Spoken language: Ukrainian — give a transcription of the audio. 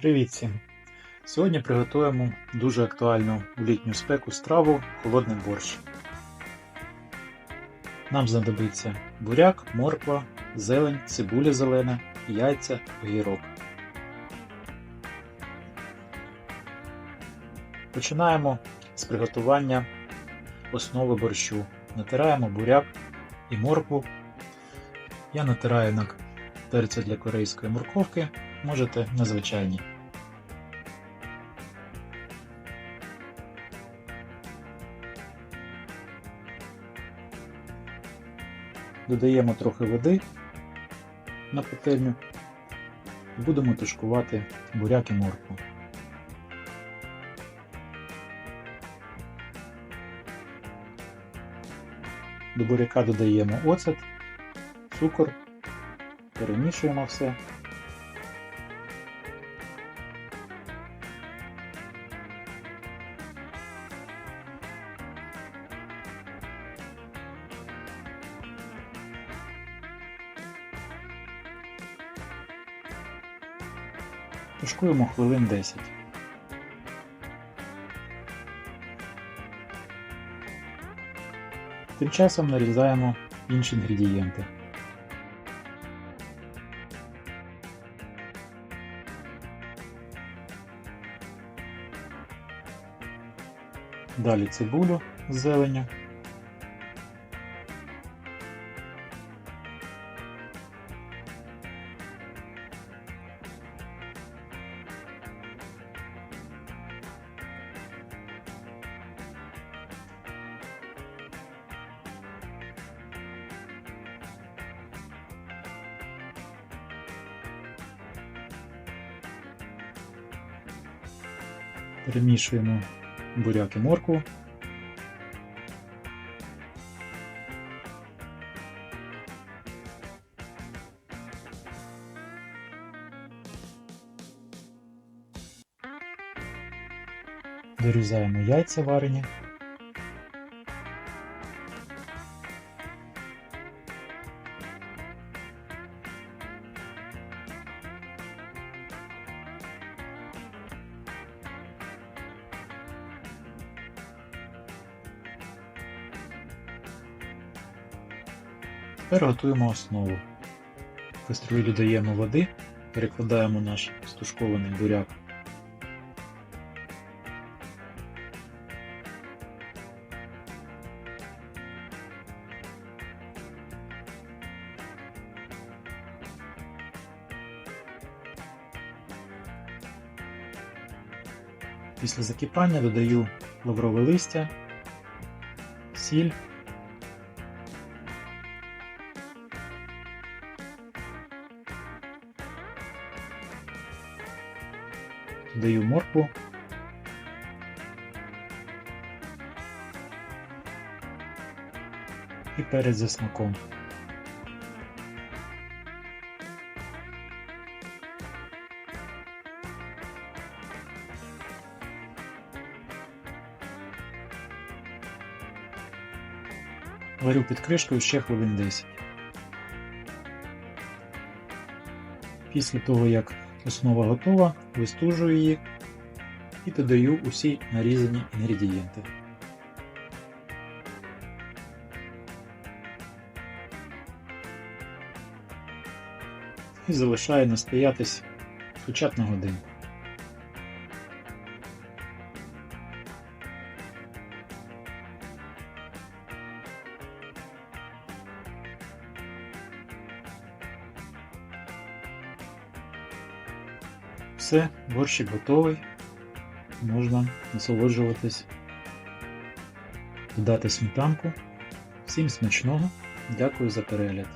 Привіт всім! Сьогодні приготуємо дуже актуальну у літню спеку страву холодний борщ. Нам знадобиться буряк, морква, зелень, цибуля зелена, яйця, огірок. Починаємо з приготування основи борщу. Натираємо буряк і моркву. Я натираю на перця для корейської морковки, можете на звичайній. Додаємо трохи води на пательню і будемо тушкувати буряк і моркву. До буряка додаємо оцет, цукор, перемішуємо все. Тушкуємо хвилин 10. Тим часом нарізаємо інші інгредієнти. Далі цибулю з зеленню. Перемішуємо буряк і моркву. Дорізаємо яйця варені. Тепер готуємо основу. В кастрюлю додаємо води, перекладаємо наш стушкований буряк. Після закипання додаю лаврове листя, сіль. Додаю моркву. І перець за смаком. Варю під кришкою ще хвилин 10. Після того, як основа готова, вистужую її і додаю усі нарізані інгредієнти. І залишаю настоятись хоча б на годину. Все, борщик готовий. Можна насолоджуватись, додати сметанку. Всім смачного. Дякую за перегляд.